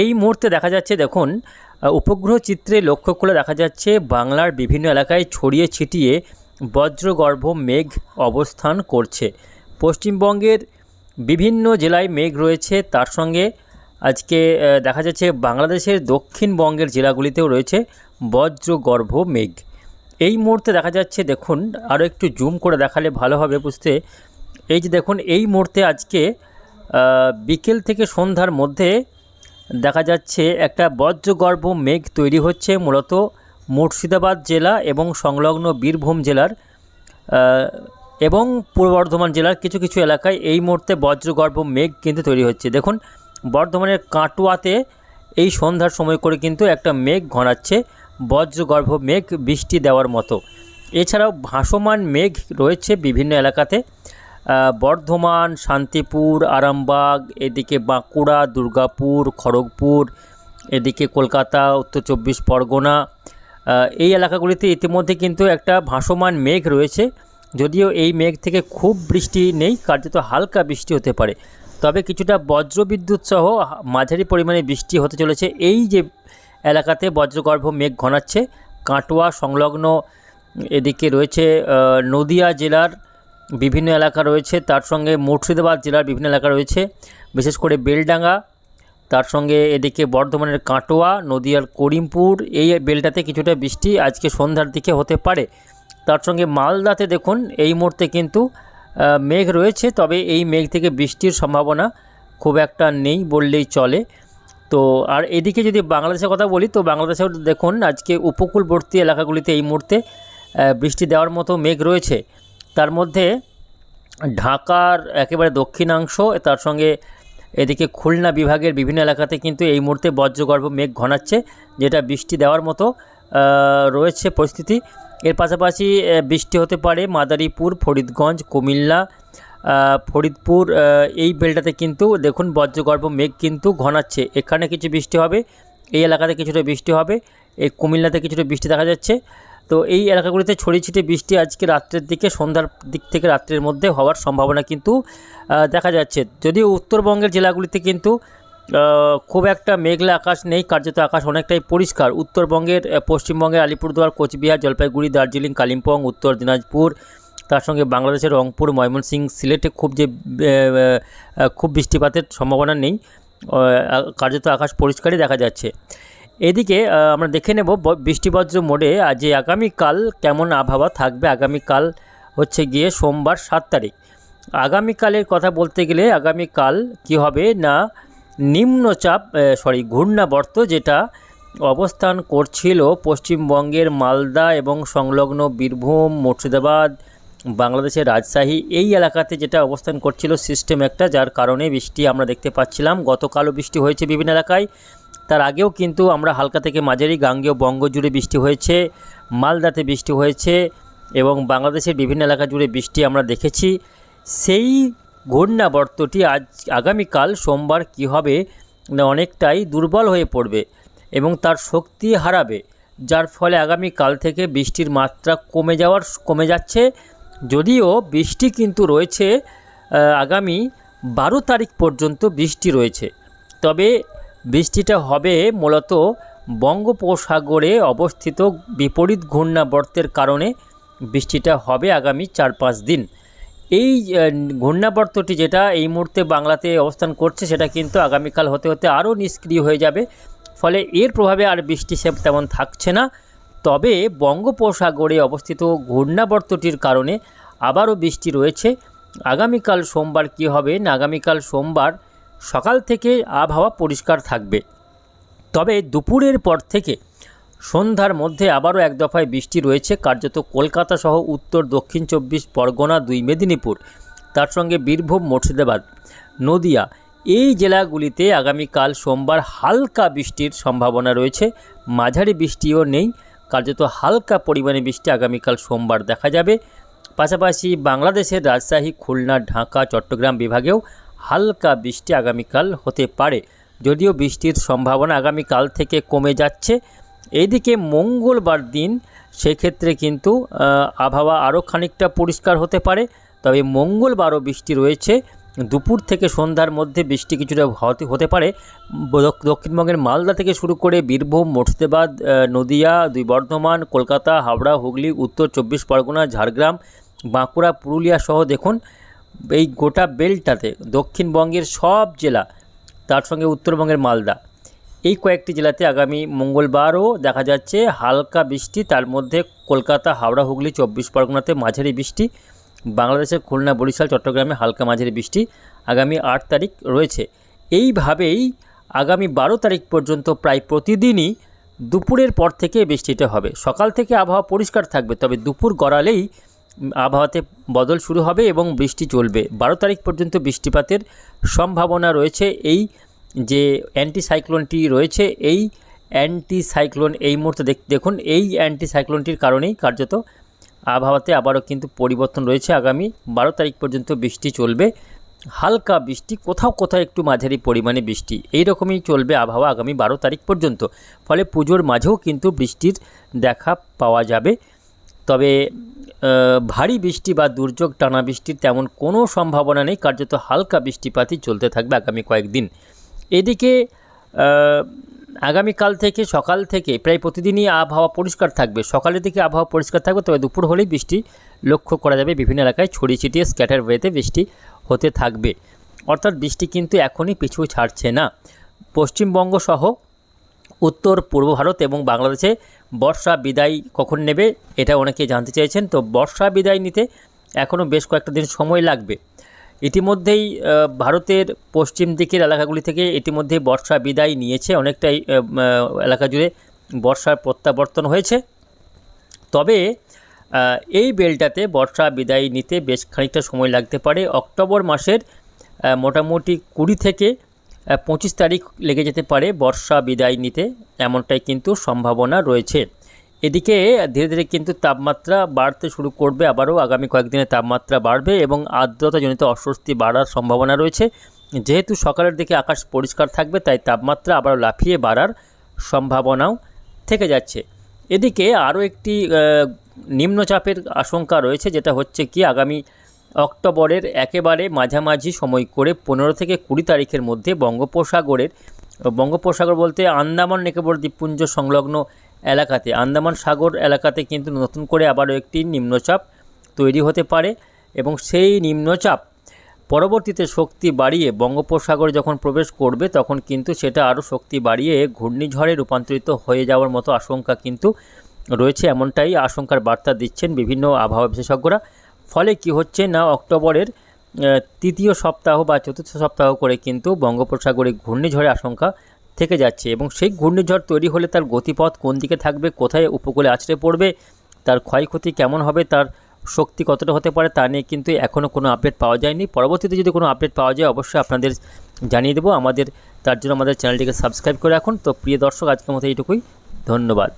এই মুহূর্তে দেখা যাচ্ছে, দেখুন উপগ্রহ চিত্রে লক্ষ্য করে দেখা যাচ্ছে, বাংলার বিভিন্ন এলাকায় ছড়িয়ে ছিটিয়ে বজ্রগর্ভ মেঘ অবস্থান করছে। পশ্চিমবঙ্গের বিভিন্ন জেলায় মেঘ রয়েছে, তার সঙ্গে আজকে দেখা যাচ্ছে বাংলাদেশের দক্ষিণবঙ্গের জেলাগুলিতেও রয়েছে বজ্রগর্ভ মেঘ। এই মুহূর্তে দেখা যাচ্ছে, দেখুন, আরও একটু জুম করে দেখালে ভালো হবে বুঝতে। এই যে দেখুন, এই মুহূর্তে আজকে বিকেল থেকে সন্ধ্যার মধ্যে দেখা যাচ্ছে একটা বজ্রগর্ভ মেঘ তৈরি হচ্ছে মূলত মুর্শিদাবাদ জেলা এবং সংলগ্ন বীরভূম জেলার এবং পূর্ব বর্ধমান জেলার কিছু কিছু এলাকায় এই মুহূর্তে বজ্রগর্ভ মেঘ কিন্তু তৈরি হচ্ছে। দেখুন, বর্ধমানের কাটোয়াতে এই সন্ধ্যার সময় করে কিন্তু একটা মেঘ ঘনাচ্ছে, বজ্রগর্ভ মেঘ বৃষ্টি দেওয়ার মতো। এছাড়াও ভাসমান মেঘ রয়েছে বিভিন্ন এলাকাতে। বর্ধমান, শান্তিপুর, আরামবাগ, এদিকে বাঁকুড়া, দুর্গাপুর, খড়গপুর, এদিকে কলকাতা, উত্তর চব্বিশ পরগনা এই এলাকাগুলিতে ইতিমধ্যে কিন্তু একটা ভাসমান মেঘ রয়েছে। যদিও এই মেঘ থেকে খুব বৃষ্টি নেই, কার্যত হালকা বৃষ্টি হতে পারে। তবে কিছুটা বজ্রবিদ্যুৎ সহ মাঝারি পরিমাণে বৃষ্টি হতে চলেছে। এই যে এলাকাতে বজ্রগর্ভ মেঘ ঘনাচ্ছে, কাটোয়া সংলগ্ন এদিকে রয়েছে নদিয়া জেলার বিভিন্ন এলাকা রয়েছে, তার সঙ্গে মুর্শিদাবাদ জেলার বিভিন্ন এলাকা রয়েছে, বিশেষ করে বেলডাঙ্গা, তার সঙ্গে এদিকে বর্ধমানের কাটোয়া, নদিয়ার করিমপুর, এই বেলটাতে কিছুটা বৃষ্টি আজকে সন্ধ্যার দিকে হতে পারে। তার সঙ্গে মালদাতে দেখুন, এই মুহূর্তে কিন্তু মেঘ রয়েছে, তবে এই মেঘ থেকে বৃষ্টির সম্ভাবনা খুব একটা নেই বললেই চলে। তো, আর এদিকে যদি বাংলাদেশের কথা বলি, তো বাংলাদেশেও দেখুন, আজকে উপকূলবর্তী এলাকাগুলিতে এই মুহূর্তে বৃষ্টি দেওয়ার মতো মেঘ রয়েছে। তার মধ্যে ঢাকার একেবারে দক্ষিণাংশ, তার সঙ্গে এদিকে খুলনা বিভাগের বিভিন্ন এলাকাতে কিন্তু এই মুহূর্তে বজ্রগর্ভ মেঘ ঘনাচ্ছে, যেটা বৃষ্টি দেওয়ার মতো রয়েছে পরিস্থিতি। এর পাশাপাশি বৃষ্টি হতে পারে মাদারীপুর, ফরিদগঞ্জ, কুমিল্লা ফরিদপুর এই বেলটাতে কিন্তু দেখুন বজ্রগর্ভ মেঘ কিন্তু ঘনাচ্ছে। এখানে কিছু বৃষ্টি হবে, এই এলাকাতে কিছুটা বৃষ্টি হবে, এই কুমিল্লাতে কিছুটা বৃষ্টি দেখা যাচ্ছে। তো এই এলাকাগুলিতে ছড়িয়ে ছিটিয়ে বৃষ্টি আজকে রাত্রের দিকে, সন্ধ্যার দিক থেকে রাত্রের মধ্যে হওয়ার সম্ভাবনা কিন্তু দেখা যাচ্ছে। যদিও উত্তরবঙ্গের জেলাগুলিতে কিন্তু খুব একটা মেঘলা আকাশ নেই, কার্যত আকাশ অনেকটাই পরিষ্কার। উত্তরবঙ্গের পশ্চিমবঙ্গের আলিপুরদুয়ার, কোচবিহার, জলপাইগুড়ি, দার্জিলিং, কালিম্পং, উত্তর দিনাজপুর, তার সঙ্গে বাংলাদেশের রংপুর, ময়মনসিংহ, সিলেটে খুব যে খুব বৃষ্টিপাতের সম্ভাবনা নেই। কার্যত আকাশ পরিষ্কারই দেখা যাচ্ছে। এদিকে আমরা দেখে নেব বৃষ্টিবজ্র মোড়ে যে আগামীকাল কেমন আবহাওয়া থাকবে। আগামীকাল হচ্ছে গিয়ে সোমবার সাত তারিখ। আগামীকালের কথা বলতে গেলে আগামীকাল কি হবে না, নিম্নচাপ সরি ঘূর্ণাবর্ত যেটা অবস্থান করছিল পশ্চিমবঙ্গের মালদা এবং সংলগ্ন বীরভূম, মুর্শিদাবাদ, বাংলাদেশের রাজশাহী এই এলাকাতে যেটা অবস্থান করছিল সিস্টেম একটা, যার কারণে বৃষ্টি আমরা দেখতে পাচ্ছিলাম। গতকালও বৃষ্টি হয়েছে বিভিন্ন এলাকায়। তার আগেও কিন্তু আমরা হালকা থেকে মাঝারি গাঙ্গেয় বঙ্গ জুড়ে বৃষ্টি হয়েছে, মালদাতে বৃষ্টি হয়েছে এবং বাংলাদেশের বিভিন্ন এলাকা জুড়ে বৃষ্টি আমরা দেখেছি। সেই ঘূর্ণাবর্তটি আজ আগামীকাল সোমবার কি হবে না অনেকটাই দুর্বল হয়ে পড়বে এবং তার শক্তি হারাবে, যার ফলে আগামীকাল থেকে বৃষ্টির মাত্রা কমে যাওয়ার, কমে যাচ্ছে। যদিও বৃষ্টি কিন্তু রয়েছে আগামী বারো তারিখ পর্যন্ত বৃষ্টি রয়েছে। তবে বৃষ্টিটা হবে মূলত বঙ্গোপসাগরে অবস্থিত বিপরীত ঘূর্ণাবর্তের কারণে বৃষ্টিটা হবে আগামী চার পাঁচ দিন। এই ঘূর্ণাবর্তটি যেটা এই মুহূর্তে বাংলাতে অবস্থান করছে, সেটা কিন্তু আগামীকাল হতে হতে আরও নিষ্ক্রিয় হয়ে যাবে। ফলে এর প্রভাবে আর বৃষ্টি সে তেমন থাকছে না। তবে বঙ্গোপসাগরে অবস্থিত ঘূর্ণাবর্তটির কারণে আবারও বৃষ্টি রয়েছে। আগামীকাল সোমবার কি হবে না, আগামীকাল সোমবার সকাল থেকে আবহাওয়া পরিষ্কার থাকবে। তবে দুপুরের পর থেকে সন্ধ্যার মধ্যে আবারও এক দফায় বৃষ্টি রয়েছে, কার্যত কলকাতা সহ উত্তর, দক্ষিণ চব্বিশ, পরগনা দুই, মেদিনীপুর। তার সঙ্গে বীরভূম, মুর্শিদাবাদ, নদিয়া এই জেলাগুলিতে আগামীকাল সোমবার হালকা বৃষ্টির সম্ভাবনা রয়েছে। মাঝারি বৃষ্টিও নেই, কার্যত হালকা পরিমাণে বৃষ্টি আগামীকাল সোমবার দেখা যাবে। পাশাপাশি বাংলাদেশের রাজশাহী, খুলনা, ঢাকা, চট্টগ্রাম বিভাগেও হালকা বৃষ্টি আগামীকাল হতে পারে। যদিও বৃষ্টির সম্ভাবনা আগামীকাল থেকে কমে যাচ্ছে। এইদিকে মঙ্গলবার দিন সেক্ষেত্রে কিন্তু আবহাওয়া আরও খানিকটা পরিষ্কার হতে পারে। তবে মঙ্গলবারও বৃষ্টি রয়েছে। দুপুর থেকে সন্ধ্যার মধ্যে বৃষ্টি কিছুটা হতে পারে। দক্ষিণবঙ্গের মালদা থেকে শুরু করে বীরভূম, মুর্শিদাবাদ নদিয়া, দুই বর্ধমান, কলকাতা, হাওড়া, হুগলি, উত্তর চব্বিশ পরগনা, ঝাড়গ্রাম, বাঁকুড়া, পুরুলিয়া সহ দেখুন এই গোটা বেল্টটাতে দক্ষিণবঙ্গের সব জেলা, তার সঙ্গে উত্তরবঙ্গের মালদা। এই কয়েকটি জেলাতে আগামী মঙ্গলবারও দেখা যাচ্ছে হালকা বৃষ্টি, তার মধ্যে কলকাতা, হাওড়া, হুগলি, চব্বিশ পরগনাতে মাঝারি বৃষ্টি, বাংলাদেশের খুলনা, বরিশাল, চট্টগ্রামে হালকা মাঝারি বৃষ্টি আগামী আট তারিখ রয়েছে। এইভাবেই আগামী বারো তারিখ পর্যন্ত প্রায় প্রতিদিনই দুপুরের পর থেকে বৃষ্টিটা হবে। সকাল থেকে আবহাওয়া পরিষ্কার থাকবে, তবে দুপুর গড়ালেই আবহাওয়াতে বদল শুরু হবে এবং বৃষ্টি চলবে। বারো তারিখ পর্যন্ত বৃষ্টিপাতের সম্ভাবনা রয়েছে। এই যে অ্যান্টি সাইক্লোনটি রয়েছে, এই অ্যান্টি সাইক্লোন এই মুহূর্তে দেখ- দেখুন, এই অ্যান্টি সাইক্লোনটির কারণেই কার্যত আবহাওয়াতে আবারও কিন্তু পরিবর্তন রয়েছে। আগামী বারো তারিখ পর্যন্ত বৃষ্টি চলবে। হালকা বৃষ্টি, কোথাও কোথাও একটু মাঝারি পরিমাণে বৃষ্টি। এই রকমই চলবে আবহাওয়া আগামী বারো তারিখ পর্যন্ত। ফলে পুজোর মাঝেও কিন্তু বৃষ্টির দেখা পাওয়া যাবে। তবে ভারী বৃষ্টি বা দুর্যোগ, টানা বৃষ্টির তেমন কোনো সম্ভাবনা নেই। কার্যত হালকা বৃষ্টিপাতই চলতে থাকবে আগামী কয়েকদিন। এদিকে আগামীকাল থেকে, সকাল থেকে প্রায় প্রতিদিনই আবহাওয়া পরিষ্কার থাকবে। সকালের দিকে আবহাওয়া পরিষ্কার থাকবে, তবে দুপুর হলেই বৃষ্টি লক্ষ্য করা যাবে। বিভিন্ন এলাকায় ছড়িয়ে ছিটিয়ে স্ক্যাটার ওয়েতে বৃষ্টি হতে থাকবে। অর্থাৎ বৃষ্টি কিন্তু এখনই পিছু ছাড়ছে না। পশ্চিমবঙ্গ সহ উত্তর, পূর্ব ভারত এবং বাংলাদেশে বর্ষা বিদায় কখন নেবে এটা অনেকে জানতে চেয়েছেন। তো বর্ষা বিদায় নিতে এখনও বেশ কয়েকটা দিন সময় লাগবে। ইতিমধ্যেই ভারতের পশ্চিম দিকের এলাকাগুলি থেকে ইতিমধ্যেই বর্ষা বিদায় নিয়েছে। অনেকটাই এলাকা জুড়ে বর্ষার প্রত্যাবর্তন হয়েছে। তবে এই বেলটাতে বর্ষা বিদায় নিতে বেশ খানিকটা সময় লাগতে পারে। অক্টোবর মাসের মোটামুটি কুড়ি থেকে পঁচিশ তারিখ লেগে যেতে পারে বর্ষা বিদায় নিতে, এমনটাই কিন্তু সম্ভাবনা রয়েছে। এদিকে ধীরে ধীরে কিন্তু তাপমাত্রা বাড়তে শুরু করবে, আবারও আগামী কয়েকদিনে তাপমাত্রা বাড়বে এবং আর্দ্রতাজনিত অস্বস্তি বাড়ার সম্ভাবনা রয়েছে। যেহেতু সকালের দিকে আকাশ পরিষ্কার থাকবে, তাই তাপমাত্রা আবারও লাফিয়ে বাড়ার সম্ভাবনাও থেকে যাচ্ছে। এদিকে আরও একটি নিম্নচাপের আশঙ্কা রয়েছে, যেটা হচ্ছে কি, আগামী অক্টোবরের একেবারে মাঝামাঝি সময় করে পনেরো থেকে কুড়ি তারিখের মধ্যে বঙ্গোপসাগরের, বঙ্গোপসাগর বলতে আন্দামান নিকোবর দ্বীপপুঞ্জ সংলগ্ন এলাকাতে, আন্দামান সাগর এলাকাতে কিন্তু নতুন করে আবারও একটি নিম্নচাপ তৈরি হতে পারে এবং সেই নিম্নচাপ পরবর্তীতে শক্তি বাড়িয়ে বঙ্গোপসাগরে যখন প্রবেশ করবে তখন কিন্তু সেটা আরও শক্তি বাড়িয়ে ঘূর্ণিঝড়ে রূপান্তরিত হয়ে যাওয়ার মতো আশঙ্কা কিন্তু রয়েছে, এমনটাই আশঙ্কার বার্তা দিচ্ছেন বিভিন্ন আবহাওয়া বিশেষজ্ঞরা। ফলে কি হচ্ছে না অক্টোবরের তৃতীয় সপ্তাহ বা চতুর্থ সপ্তাহ করে কিন্তু বঙ্গোপসাগরে ঘূর্ণিঝড়ের আশঙ্কা থেকে যাচ্ছে এবং সেই ঘূর্ণিঝড় তৈরি হলে তার গতিপথ কোন দিকে থাকবে, কোথায় উপকূলে আছড়ে পড়বে, তার ক্ষয়ক্ষতি কেমন হবে, তার শক্তি কতটা হতে পারে তা নিয়ে কিন্তু এখনও কোনো আপডেট পাওয়া যায়নি। পরবর্তীতে যদি কোনো আপডেট পাওয়া যায় অবশ্যই আপনাদের জানিয়ে দেবো। আমাদের, তার জন্য আমাদের চ্যানেলটিকে সাবস্ক্রাইব করে রাখুন। তো প্রিয় দর্শক, আজকের মতো এইটুকুই। ধন্যবাদ।